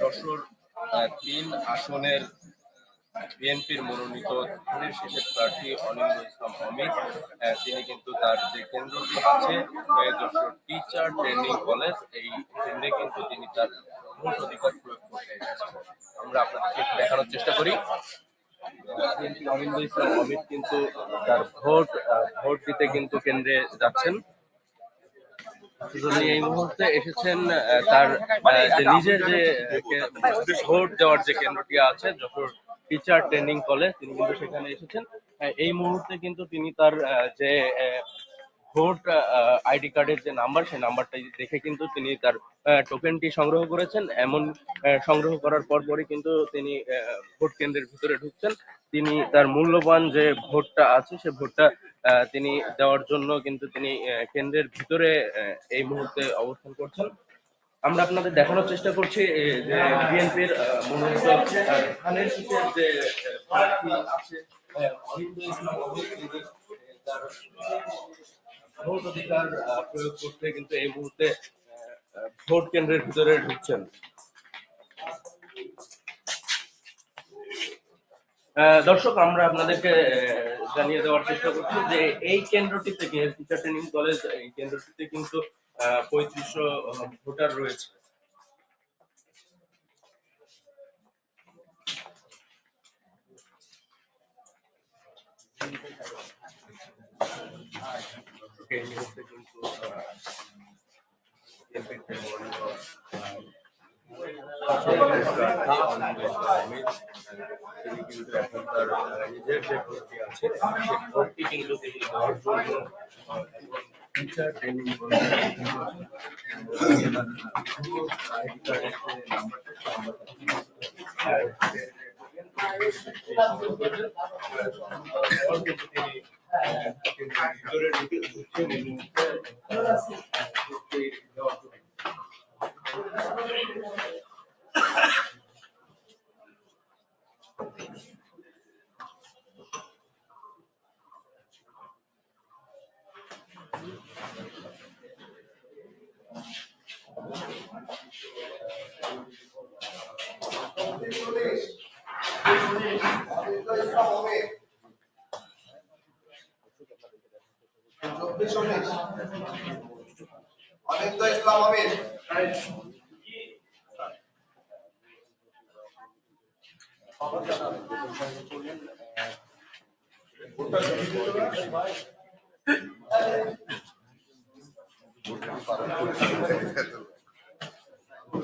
যশোর তিন আসনের বিএনপির মনোনীত ধানের শীষের প্রার্থী অনিন্দ ইসলাম অমিত। তিনি কিন্তু তার যে কেন্দ্রটি আছে যশোর টিচার ট্রেনিং কলেজ, এই কেন্দ্রে কিন্তু তিনি তার ভোট অধিকার প্রয়োগ করতে আমরা আপনাদেরকে দেখানোর চেষ্টা করি। অনিন্দ ইসলাম অমিত কিন্তু তার ভোট ভোট দিতে কিন্তু কেন্দ্রে যাচ্ছেন। তিনি এই মুহূর্তে এসেছেন তার যে নিজের যে ভোট দেওয়ার যে কেন্দ্রটি আছে, যশোর টিচার ট্রেনিং কলেজ, তিনি কিন্তু সেখানে এসেছেন। এই মুহূর্তে কিন্তু তিনি তার যে ভোট আইডি কার্ডের যে নাম্বার, সেই নাম্বারটা দেখে কিন্তু তিনি তার টোকেনটি সংগ্রহ করেছেন। এমন সংগ্রহ করার পরপরই কিন্তু তিনি ভোট কেন্দ্রের ভিতরে ঢুকছেন। তিনি তার মূল্যবান যে ভোটটা আছে, সে ভোটটা তিনি দেওয়ার জন্য কিন্তু তিনি কেন্দ্রের ভিতরে এই মুহূর্তে অবস্থান করছেন। আমরা আপনাদের দেখানোর চেষ্টা করছি যে বিএনপির মনোনীত ভোট অধিকার প্রয়োগ করতে কিন্তু এই মুহূর্তে ভোট কেন্দ্রের ভিতরে ঢুকছেন। দর্শক, আমরা আপনাদেরকে জানিয়ে দেওয়ার চেষ্টা করছি যে এই কেন্দ্রটি থেকে টিচার ট্রেনিং কলেজ এই কেন্দ্রটিতে কিন্তু পঁয়ত্রিশশো ভোটার রয়েছে। নিজের যে ভোটটি আছে সেই ভোটটি কিন্তু তিনি দেওয়ার জন্য আহ, টিচার ট্রেনিং আইডি 네. 그를 이렇게 높여내는 것을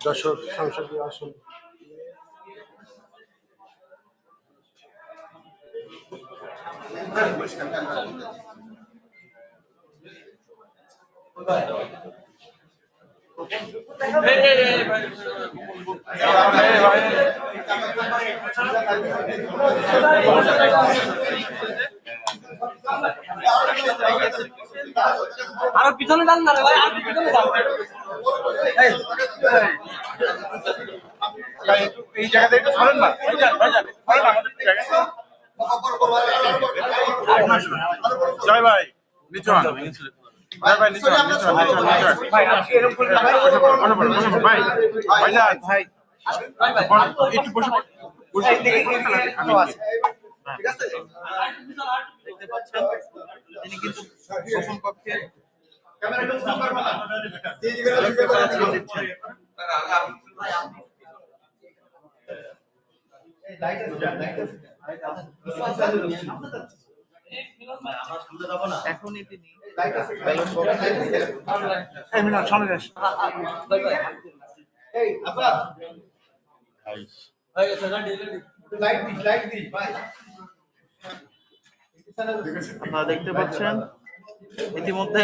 যশোর সংসদীয় আসন আরও পিছনে ডান না রে ভাই আর পিছনে যাও এই। জায়গাতে একটু ধরেন না। ভাইজান ভাইজান ধরেন আমাদের জায়গায়। জয় ভাই নিচু হন ভাই ভাই নিচু হন নিচু হন নিচু হন ভাই আপনি এরকম করে ভাই ভাইজান ভাই। একটু বসে ঠিক আছে দেখতে পাচ্ছেন তিনি কিন্তু প্রথম পক্ষে ক্যামেরা একটু জুম করবা না জি জি দিচ্ছেন এখনই তিনি সামনে আপনারা দেখতে পাচ্ছেন ইতিমধ্যে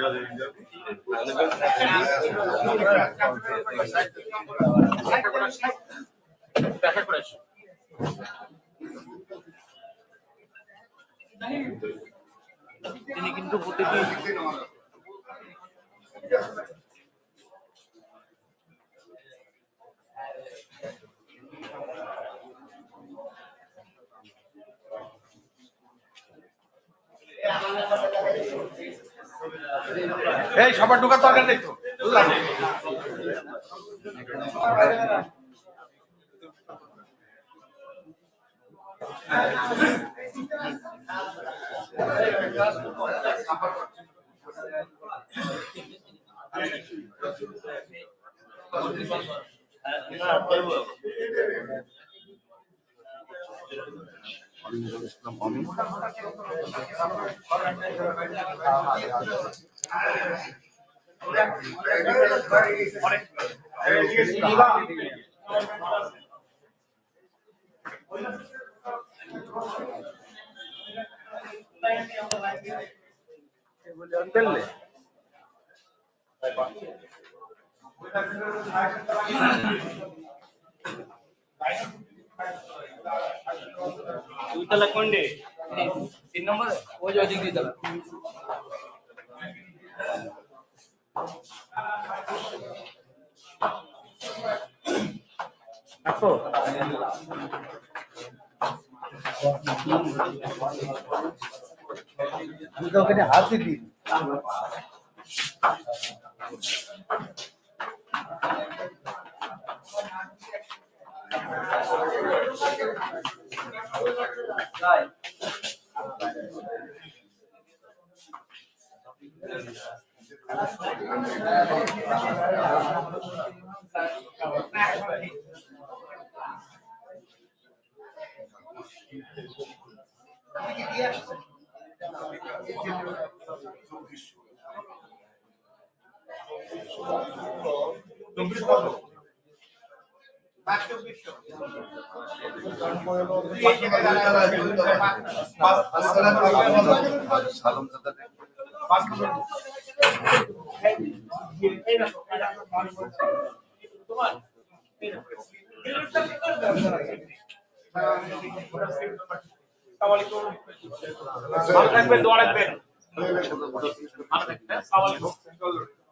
ভাই, ধরে রাখেন ভাই বক্সে দিচ্ছেন সরাসরি দেখতে ভাই, ধরে রাখেন ভাই যান যান তিনি কিন্তু প্রতিটি এই সবার ঢোকার দরকার নেই তো বুঝলাম দুইতলা কোনডে তিন নম্বর ওই যে ওই Não precisa, não. ভালো থাকবেন দোয়া রাখবেন ভালো থাকবেন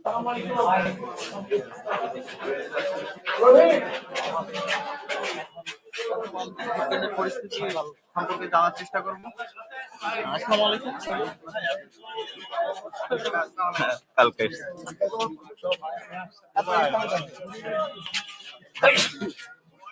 আসসালামু পরিস্থিতি সম্পর্কে জানার চেষ্টা করব। আসসালামু আলাইকুম কালকে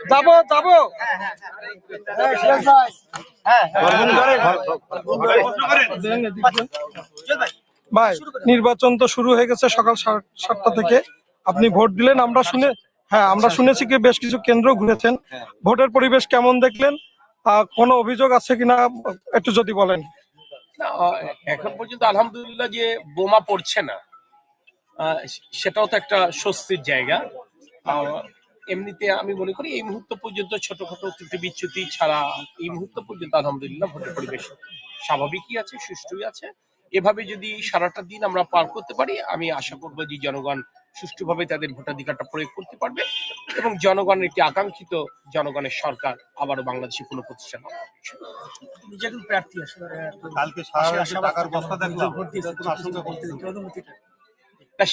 যাব যাব। ভাই। নির্বাচন তো শুরু হয়ে গেছে সকাল সাত- সাতটা থেকে। আপনি ভোট দিলেন আমরা শুনে হ্যাঁ আমরা শুনেছি কি বেশ কিছু কেন্দ্র ঘুরেছেন। ভোটের পরিবেশ কেমন দেখলেন? আহ, কোনো অভিযোগ আছে কিনা? একটু যদি বলেন। আহ, এখন পর্যন্ত আলহামদুলিল্লাহ যে বোমা পড়ছে না আহ, সেটাও তো একটা স্বস্তির জায়গা। এমনিতে আমি মনে করি এই মুহূর্ত পর্যন্ত ছোটখাটো ত্রুটি বিচ্যুতি ছাড়া এই মুহূর্ত পর্যন্ত আলহামদুলিল্লাহ ভোটের পরিবেশ স্বাভাবিকই আছে সুষ্ঠুই আছে। এভাবে যদি সারাটা দিন আমরা পার করতে পারি আমি আশা করব যে জনগণ সুষ্ঠুভাবে তাদের ভোটাধিকারটা প্রয়োগ করতে পারবে এবং জনগণের একটি আকাঙ্ক্ষিত জনগণের সরকার আবারও বাংলাদেশে পুনঃপ্রতিষ্ঠা হবে কালকে সারা টাকার বস্তা দেখলাম।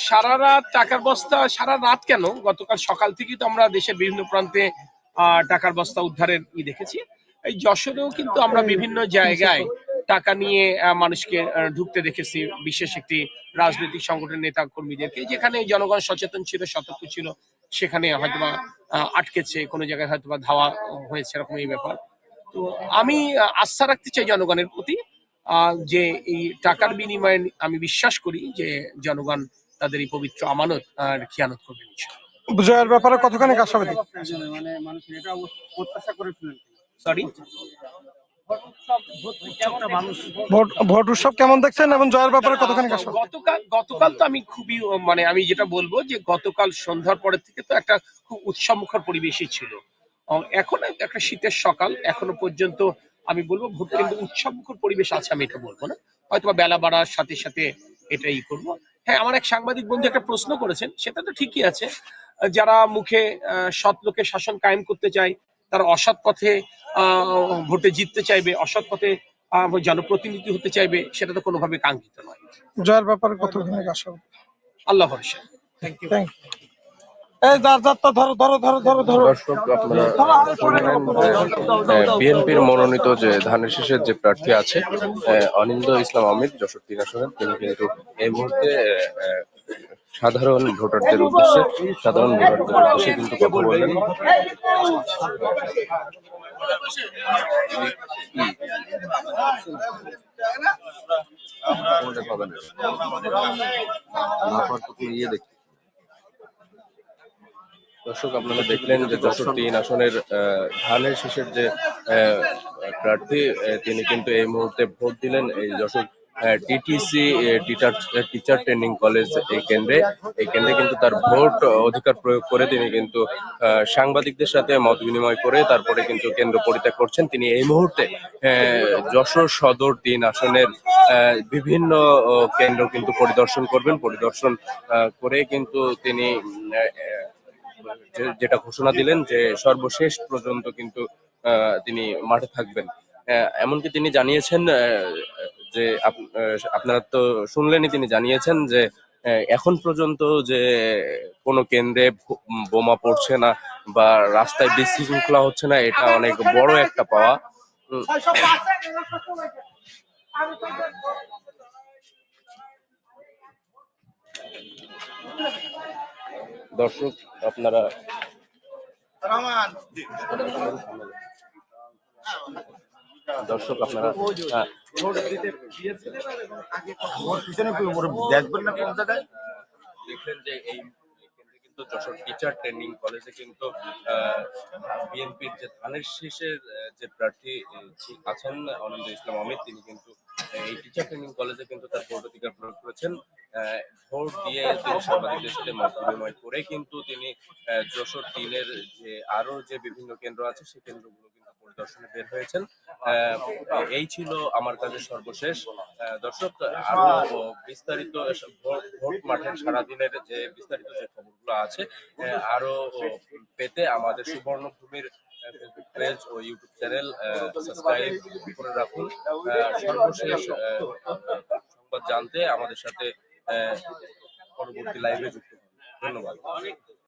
সারা রাত টাকার বস্তা, সারা রাত কেন? গতকাল সকাল থেকেই তো আমরা দেশের বিভিন্ন প্রান্তে টাকার বস্তা উদ্ধারের ই দেখেছি। এই যশোরেও কিন্তু আমরা বিভিন্ন জায়গায় টাকা নিয়ে মানুষকে ঢুকতে দেখেছি। বিশেষ একটি রাজনৈতিক সংগঠনের নেতা কর্মীদেরকে যেখানে জনগণ সচেতন ছিল, সতর্ক ছিল, সেখানে হয়তোবা আটকেছে, কোনো জায়গায় হয়তোবা ধাওয়া হয়েছে, এরকম এই ব্যাপার। তো আমি আস্থা রাখতে চাই জনগণের প্রতি যে এই টাকার বিনিময়ে আমি বিশ্বাস করি যে জনগণ তাদের এই পবিত্র আমানত আর খেয়ানত করবে বিজয়ের ব্যাপারে কতখানি আশাবাদী সরি ভোট উৎসব কেমন দেখছেন এবং জয়ের ব্যাপারে কতখানি গতকাল গতকাল তো আমি খুবই মানে আমি যেটা বলব যে গতকাল সন্ধ্যার পরের থেকে তো একটা খুব উৎসবমুখর পরিবেশই ছিল। এখন একটা শীতের সকাল এখনও পর্যন্ত আমি বলব ভোট কিন্তু উৎসবমুখর পরিবেশ আছে আমি এটা বলব না। হয়তো বেলা বাড়ার সাথে সাথে এটাই করব। হ্যাঁ আমার এক সাংবাদিক বন্ধু একটা প্রশ্ন করেছেন সেটা তো ঠিকই আছে। যারা মুখে সৎ লোকের শাসন কায়েম করতে চায় তারা অসৎ পথে আহ, ভোটে জিততে চাইবে অসৎ পথে জনপ্রতিনিধি হতে চাইবে সেটা তো কোনোভাবে কাঙ্ক্ষিত নয়। জয়ের ব্যাপারে কতখানি আশা? আল্লাহ ভরসা। থ্যাংক ইউ এই যার যাত্রা ধরো ধরো ধরো ধরো ধরো দর্শক আপনারা বিএনপির মনোনীত যে ধানের শীষের যে প্রার্থী আছে আহ, অনিন্দ ইসলাম আমির যশোর তিন আসনের তিনি কিন্তু এই মুহূর্তে আহ, আহ, সাধারণ ভোটারদের উদ্দেশ্যে সাধারণ ভোটারদের উদ্দেশ্যে কিন্তু কথা বললেন না। পারতো ইয়ে দেখতে দর্শক আপনারা দেখলেন যে যশোর তিন আসনের ধানের শেষের যে প্রার্থী তিনি কিন্তু এই মুহূর্তে ভোট দিলেন। এই Jessore TTC teacher teacher training college এই কেন্দ্রে। এই কেন্দ্রে কিন্তু তার ভোট অধিকার প্রয়োগ করে তিনি কিন্তু সাংবাদিকদের সাথে মত বিনিময় করে তারপরে কিন্তু কেন্দ্র পরিত্যাগ করছেন। তিনি এই মুহূর্তে আহ, যশোর সদর তিন আসনের আহ, বিভিন্ন কেন্দ্র কিন্তু পরিদর্শন করবেন। পরিদর্শন করে কিন্তু তিনি যেটা ঘোষণা দিলেন যে সর্বশেষ পর্যন্ত কিন্তু তিনি মাঠে থাকবেন। এমনকি তিনি জানিয়েছেন যে আপনারা তো শুনলেনই তিনি জানিয়েছেন যে এখন পর্যন্ত যে কোনো কেন্দ্রে বোমা পড়ছে না বা রাস্তায় বিশৃঙ্খলা হচ্ছে না এটা অনেক বড় একটা পাওয়া। উম, দর্শক আপনারা দর্শক আপনারা ওর দেখবেন না কোন জায়গায়? দেখলেন যে এই কিন্তু যশোর টিচার ট্রেনিং কলেজে কিন্তু বিএনপির যে ধানের শীষের যে প্রার্থী আছেন অনন্ত ইসলাম অমিত, তিনি কিন্তু এই টিচার ট্রেনিং কলেজে কিন্তু তার ভোট অধিকার প্রয়োগ করেছেন। ভোট দিয়ে তিনি সাংবাদিকদের সাথে মত বিনিময় করে কিন্তু তিনি যশোর তিনের যে আরও যে বিভিন্ন কেন্দ্র আছে, সেই কেন্দ্রগুলো পরিদর্শনে বের হয়েছেন। এই ছিল আমার কাছে সর্বশেষ। দর্শক, আরও বিস্তারিত ভোট মাঠের সারাদিনের যে বিস্তারিত যে খবরগুলো আছে আরও পেতে আমাদের সুবর্ণভূমির ফেসবুক পেজ ও ইউটিউব চ্যানেল সাবস্ক্রাইব করে রাখুন। সর্বশেষ সংবাদ জানতে আমাদের সাথে পরবর্তী লাইভে যুক্ত ধন্যবাদ।